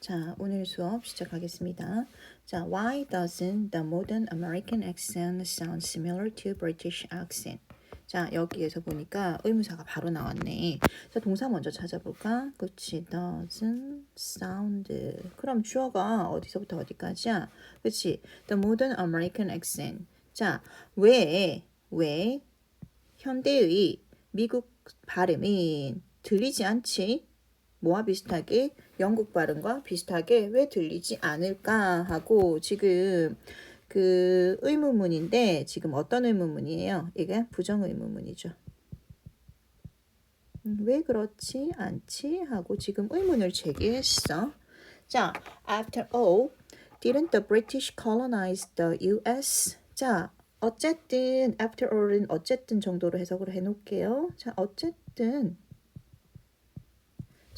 자, 오늘 수업 시작하겠습니다. 자, why doesn't the modern American accent sound similar to British accent? 자, 여기에서 보니까 의무사가 바로 나왔네. 자, 동사 먼저 찾아볼까? 그치, doesn't sound. 그럼 주어가 어디서부터 어디까지야? 그치, the modern American accent. 자, 왜, 왜 현대의 미국 발음이 들리지 않지? 뭐와 비슷하게 영국 발음과 비슷하게 왜 들리지 않을까 하고 지금 그 의문문인데 지금 어떤 의문문이에요? 이게 부정 의문문이죠. 음, 왜 그렇지 않지 하고 지금 의문을 제기했어. 자, after all, didn't the British colonize the U.S.? 자, 어쨌든 after all은 어쨌든 정도로 해석을 해놓을게요. 자, 어쨌든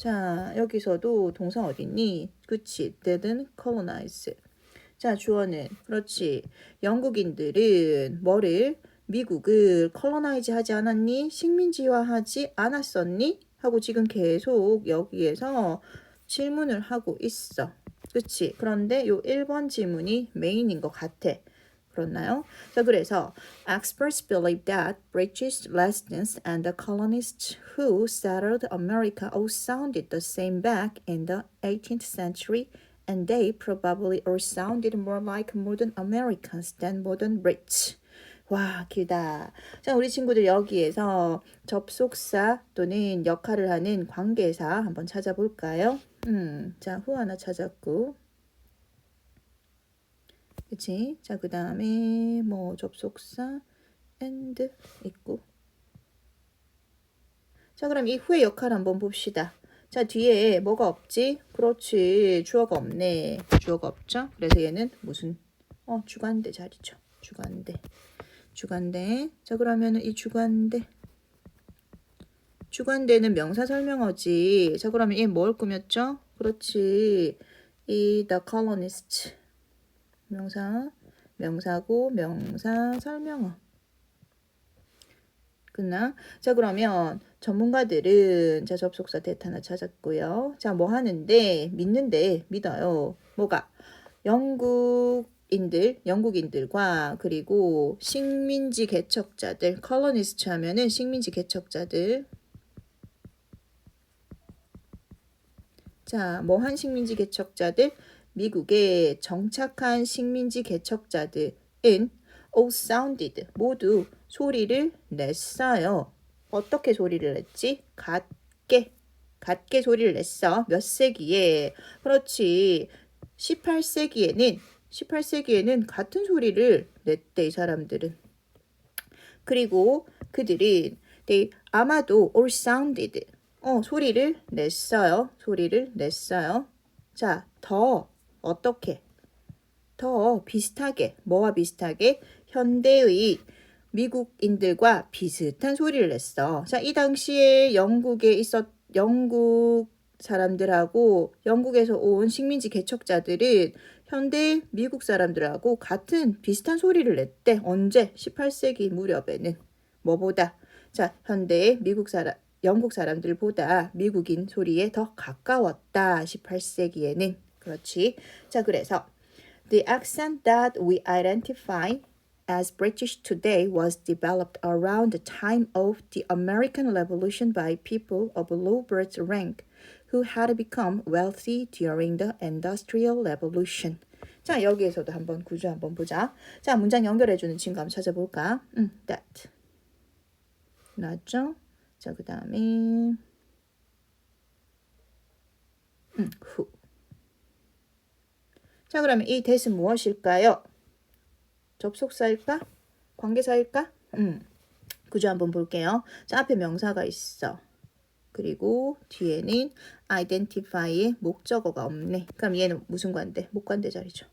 자, 여기서도 동사 어딨니? 그치, didn't colonize. 자, 주어는 그렇지. 영국인들은 뭐를 미국을 colonize 하지 않았니? 식민지화하지 않았었니? 하고 지금 계속 여기에서 질문을 하고 있어. 그치? 그런데 요 1번 질문이 메인인 것 같아. 그렇나요? 자, 그래서 experts believe that British residents and the colonists who settled America all sounded the same back in the 18th century, and they probably all sounded more like modern Americans than modern Brits. 와, 길다. 자, 우리 친구들 여기에서 접속사 또는 역할을 하는 관계사 한번 찾아볼까요? 음, 자, 후 하나 찾았고. 그치? 자, 그 다음에 뭐 접속사 and 있고. 자, 그럼 이 후의 역할 한번 봅시다. 자, 뒤에 뭐가 없지? 그렇지. 주어가 없네. 주어가 없죠? 그래서 얘는 무슨 어, 주관대 자리죠. 주관대. 주관대. 자, 그러면은 이 주관대 주관대는 명사 설명어지. 자, 그러면 얘 뭘 꾸몄죠? 그렇지. 이 the colonist. 명사, 명사고, 명사, 설명어. 끝나? 자, 그러면 전문가들은 자, 접속사 대타 하나 찾았고요. 자, 뭐 하는데? 믿는데, 믿어요. 뭐가? 영국인들, 영국인들과 그리고 식민지 개척자들, 컬러니스트 하면은 식민지 개척자들. 자, 뭐 한 식민지 개척자들? 미국에 정착한 식민지 개척자들은 all sounded 모두 소리를 냈어요. 어떻게 소리를 냈지? 같게 같게 소리를 냈어. 몇 세기에? 그렇지. 18세기에는 18세기에는 같은 소리를 냈대 이 사람들은. 그리고 그들은 they 아마도 all sounded 어 소리를 냈어요. 소리를 냈어요. 자, 더 어떻게? 더 비슷하게, 뭐와 비슷하게? 현대의 미국인들과 비슷한 소리를 냈어. 자, 이 당시에 영국에 있었, 영국 사람들하고 영국에서 온 식민지 개척자들은 현대 미국 사람들하고 같은 비슷한 소리를 냈대. 언제? 18세기 무렵에는. 뭐보다? 자, 현대의 미국 사람, 영국 사람들보다 미국인 소리에 더 가까웠다. 18세기에는. 그렇지. 자, 그래서 the accent that we identify as British today was developed around the time of the American Revolution by people of low birth rank who had become wealthy during the Industrial Revolution. 자, 여기에서도 한번 구조 한번 보자. 자, 문장 연결해주는 친구 한번 찾아볼까? 음, that. 나왔죠? 자, 그 다음에 음, who. 자, 그러면 이 that은 무엇일까요? 접속사일까? 관계사일까? 음. 구조 한번 볼게요. 자, 앞에 명사가 있어. 그리고 뒤에는 identify의 목적어가 없네. 그럼 얘는 무슨 관대? 목관대 자리죠.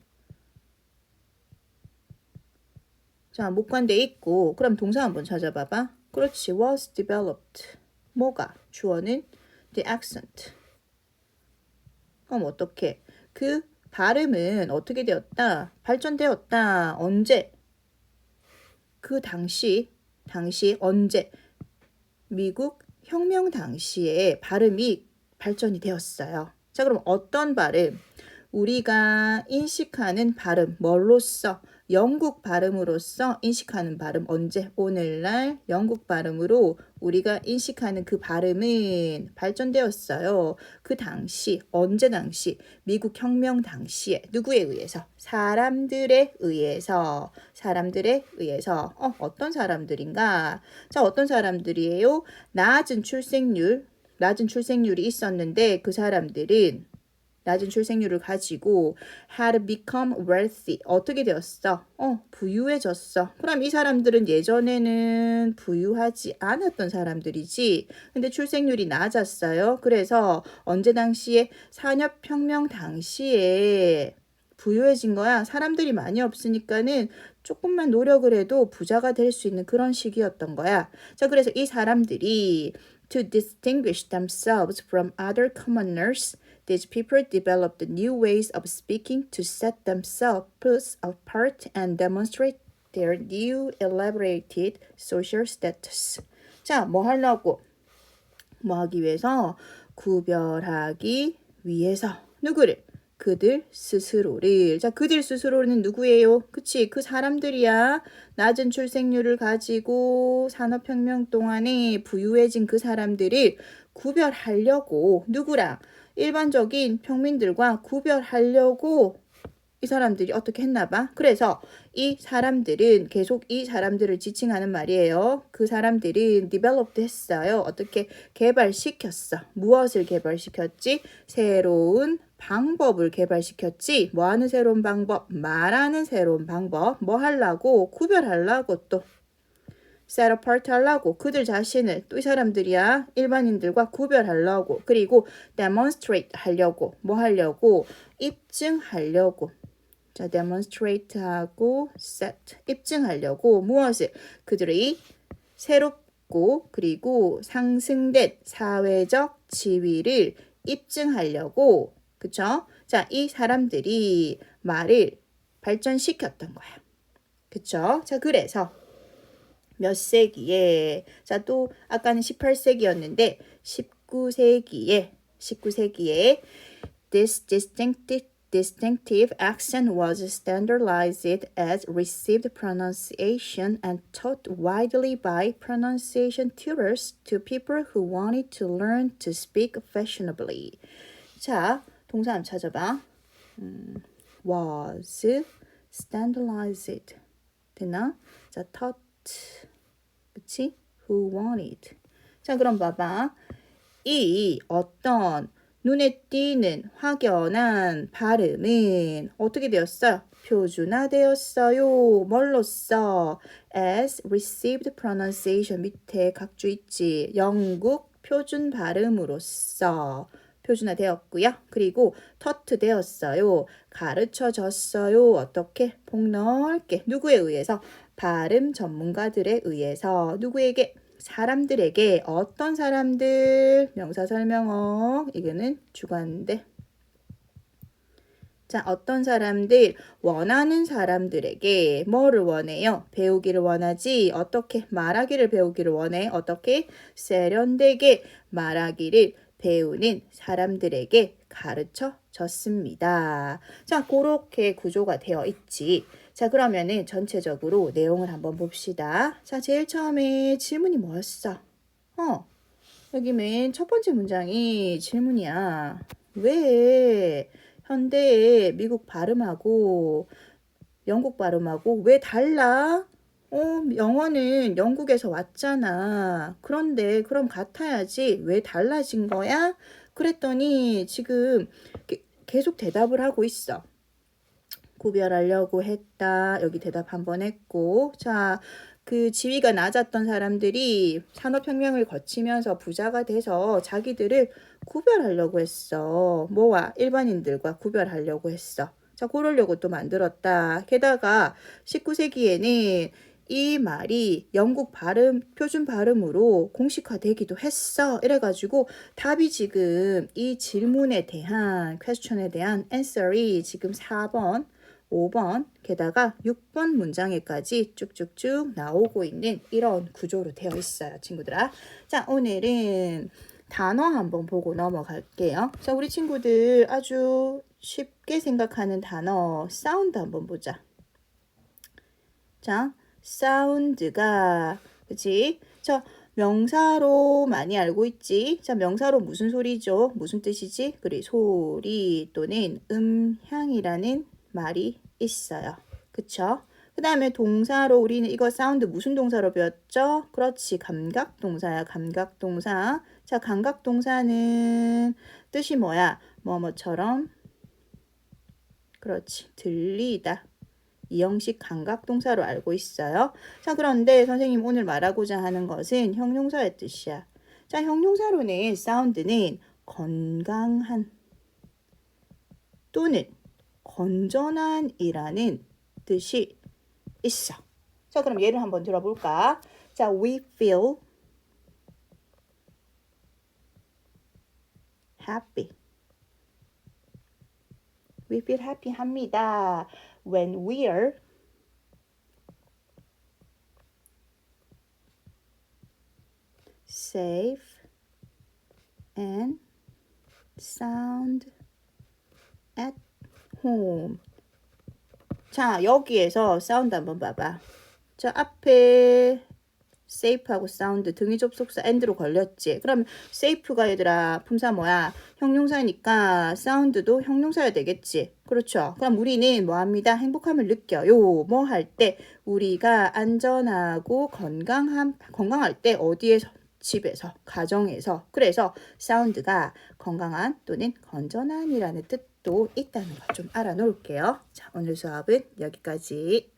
자, 목관대 있고 그럼 동사 한번 찾아봐봐. 그렇지. was developed. 뭐가? 주어는 the accent. 그럼 어떻게? 그 발음은 어떻게 되었다? 발전되었다. 언제? 그 당시, 당시 언제? 미국 혁명 당시에 발음이 발전이 되었어요. 자, 그럼 어떤 발음? 우리가 인식하는 발음, 뭘로써? 영국 발음으로써 인식하는 발음 언제? 오늘날 영국 발음으로 우리가 인식하는 그 발음은 발전되었어요. 그 당시, 언제 당시? 미국 혁명 당시에 누구에 의해서? 사람들에 의해서, 사람들에 의해서. 어, 어떤 사람들인가? 자, 어떤 사람들이에요? 낮은 출생률, 낮은 출생률이 있었는데 그 사람들은 낮은 출생률을 가지고 had become wealthy 어떻게 되었어? 어 부유해졌어. 그럼 이 사람들은 예전에는 부유하지 않았던 사람들이지. 근데 출생률이 낮았어요. 그래서 언제 당시에 산업혁명 당시에 부유해진 거야. 사람들이 많이 없으니까는 조금만 노력을 해도 부자가 될 수 있는 그런 시기였던 거야. 자, 그래서 이 사람들이 to distinguish themselves from other commoners, these people developed new ways of speaking to set themselves apart and demonstrate their new elaborated social status. 자, 뭐 하려고? 뭐 하기 위해서? 구별하기 위해서. 누구를? 그들 스스로를. 자, 그들 스스로는 누구예요? 그치? 그 사람들이야. 낮은 출생률을 가지고 산업혁명 동안에 부유해진 그 사람들을 구별하려고 누구랑? 일반적인 평민들과 구별하려고 이 사람들이 어떻게 했나 봐. 그래서 이 사람들은 계속 이 사람들을 지칭하는 말이에요. 그 사람들은 developed 했어요. 어떻게 개발시켰어. 무엇을 개발시켰지? 새로운 방법을 개발시켰지. 뭐 하는 새로운 방법? 말하는 새로운 방법. 뭐 하려고? 구별하려고 또. Set apart 하려고 그들 자신을 또 이 사람들이야 일반인들과 구별하려고 그리고 demonstrate 하려고 뭐 하려고 입증하려고 자 demonstrate 하고 set 입증하려고 무엇을 그들의 새롭고 그리고 상승된 사회적 지위를 입증하려고 그쵸? 자, 이 사람들이 말을 발전시켰던 거야. 그쵸? 자, 그래서 몇 세기에 자, 또 아까는 18세기였는데 19세기에 19세기에 this distinctive distinctive accent was standardized as received pronunciation and taught widely by pronunciation tutors to people who wanted to learn to speak fashionably. 자, 동사 한번 찾아봐. 음, was standardized 되나? 자, taught 그치? who wanted. 자, 그럼 봐봐. 이 어떤 눈에 띄는 확연한 발음은 어떻게 되었어요? 표준화되었어요. 뭘로써? as received pronunciation 밑에 각주 있지. 영국 표준 발음으로써 표준화되었고요. 그리고 터트 되었어요. 가르쳐졌어요. 어떻게? 폭넓게 누구에 의해서? 발음 전문가들에 의해서 누구에게? 사람들에게 어떤 사람들 명사 설명어 이거는 주관인데 자 어떤 사람들 원하는 사람들에게 뭐를 원해요 배우기를 원하지 어떻게 말하기를 배우기를 원해 어떻게 세련되게 말하기를 배우는 사람들에게 가르쳐 졌습니다. 자, 그렇게 구조가 되어 있지. 자, 그러면은 전체적으로 내용을 한번 봅시다. 자, 제일 처음에 질문이 뭐였어? 어, 여기 맨 첫 번째 문장이 질문이야. 왜 현대의 미국 발음하고 영국 발음하고 왜 달라? 어, 영어는 영국에서 왔잖아. 그런데 그럼 같아야지. 왜 달라진 거야? 그랬더니 지금 계속 대답을 하고 있어. 구별하려고 했다. 여기 대답 한번 했고. 자, 그 지위가 낮았던 사람들이 산업혁명을 거치면서 부자가 돼서 자기들을 구별하려고 했어. 뭐와 일반인들과 구별하려고 했어. 자, 그러려고 또 만들었다. 게다가 19세기에는 이 말이 영국 발음, 표준 발음으로 공식화되기도 했어. 이래가지고 답이 지금 이 질문에 대한, 퀘스천에 대한 answer이 지금 4번, 5번, 게다가 6번 문장에까지 쭉쭉쭉 나오고 있는 이런 구조로 되어 있어요, 친구들아. 자, 오늘은 단어 한번 보고 넘어갈게요. 자, 우리 친구들 아주 쉽게 생각하는 단어 사운드 한번 보자. 자, 사운드가 그치? 자, 명사로 많이 알고 있지? 자, 명사로 무슨 소리죠? 무슨 뜻이지? 그래, 소리 또는 음향이라는 말이 있어요. 그쵸? 그 다음에 동사로 우리는 이거 사운드 무슨 동사로 배웠죠? 그렇지, 감각 동사야, 감각 동사. 자, 감각 동사는 뜻이 뭐야? 뭐뭐처럼 그렇지, 들리다. 이 형식 감각 동사로 알고 있어요. 자, 그런데 선생님 오늘 말하고자 하는 것은 형용사의 뜻이야. 자, 형용사로는 사운드는 건강한 또는 건전한이라는 뜻이 있어. 자, 그럼 예를 한번 들어볼까? 자, we feel happy. We feel happy 합니다. When we are safe and sound at home. 자, 여기에서 사운드 한번 봐봐. 자, 앞에 safe하고 사운드 등위 접속사 and로 걸렸지. 그럼 safe가 얘들아 품사 뭐야? 형용사니까 사운드도 형용사야 되겠지. 그렇죠. 그럼 우리는 뭐 합니다? 행복함을 느껴요. 뭐 할 때 우리가 안전하고 건강한 건강할 때 어디에서 집에서 가정에서 그래서 사운드가 건강한 또는 건전한이라는 뜻 도 있다는 거 좀 알아놓을게요. 자, 오늘 수업은 여기까지.